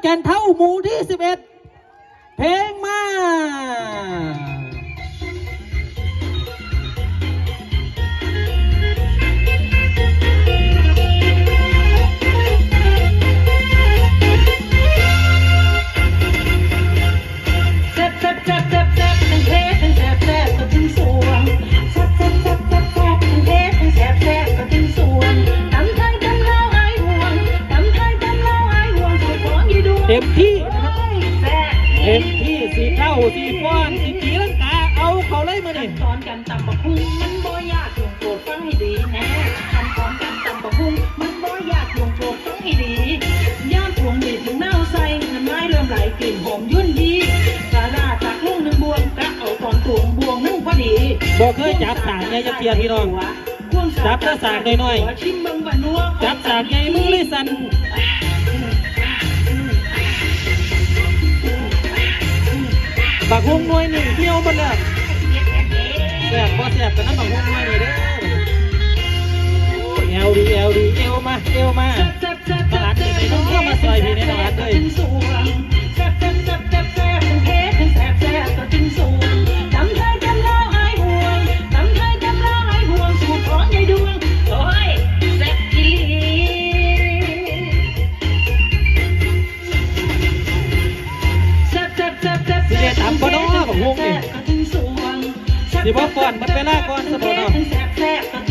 แก่นเท่าหมู่ที่ 11 เพลงมา เต็มที่นะครับเต็มที่สีเท่าสีฟ้อนสีกีลังกาเอาเขาเลยมาขั้นี่นตอนการตำบักหุ่งมันบ่ยากลงโปรดฟังให้ดีน่ขั้นตอนการตำบักหุ่งมันบ่ยากลงโปรดฟังให้ดีย้อนพวงบีถึงเน่าใส่น้ำลายเริ่มไหลกลิ่นหอมยุ่นยีกระดาษตักลูกหนึ่งบวงกะเอาตอนตวงบวงนึ่งพอดีบ่เคยจับสากไงจะเกียร์พี่น้องจับแต่สากน้อยๆจับสากไงมึงเลยสัน บักฮุ้งหน่วยหนึ่งเที่ยวมันเลยแสบบ่แสบกันนั่นบักฮุ้งหน่วยนี่เด้อเอวดีเอวดีเอวมาเอวมาแซ่บแซ่บแซ่บแซ่บตลาดที่ไหนน้องมาซอยพี่ในตลาดเลย แซ่บแซ่บสิได้ตำบ่เนาะบักฮุ้งนี่ก็ถึงสวงสิบ่ฟ้อนมันเวลาก่อนสมบ่เนาะ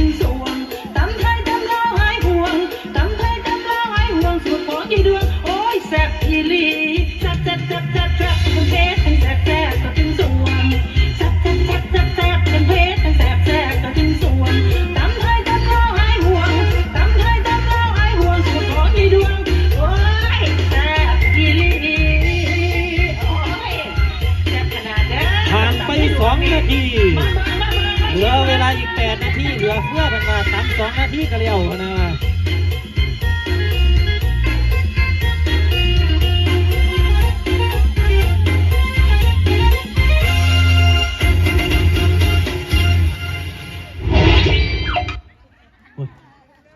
2 นาที เหลือเวลาอีก 8 นาที เหลือเพื่อเป็นมาสามสองนาทีก็เร็วนะ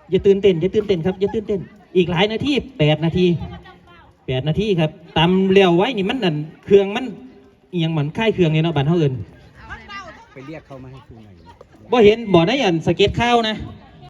อย่าตื่นเต้นอย่าตื่นเต้นครับอย่าตื่นเต้นอีกหลายนาทีแปดนาทีแปดนาทีครับตำเร็วไว้นี่มันนั่นเครื่องมันยังเหมือนค่ายเครื่องเนาะบ้านเฮาเอิน ไปเรียกเขามาให้ครูหน่อยบ่เห็นบ่ได้อันสเก็ตข้าวนะ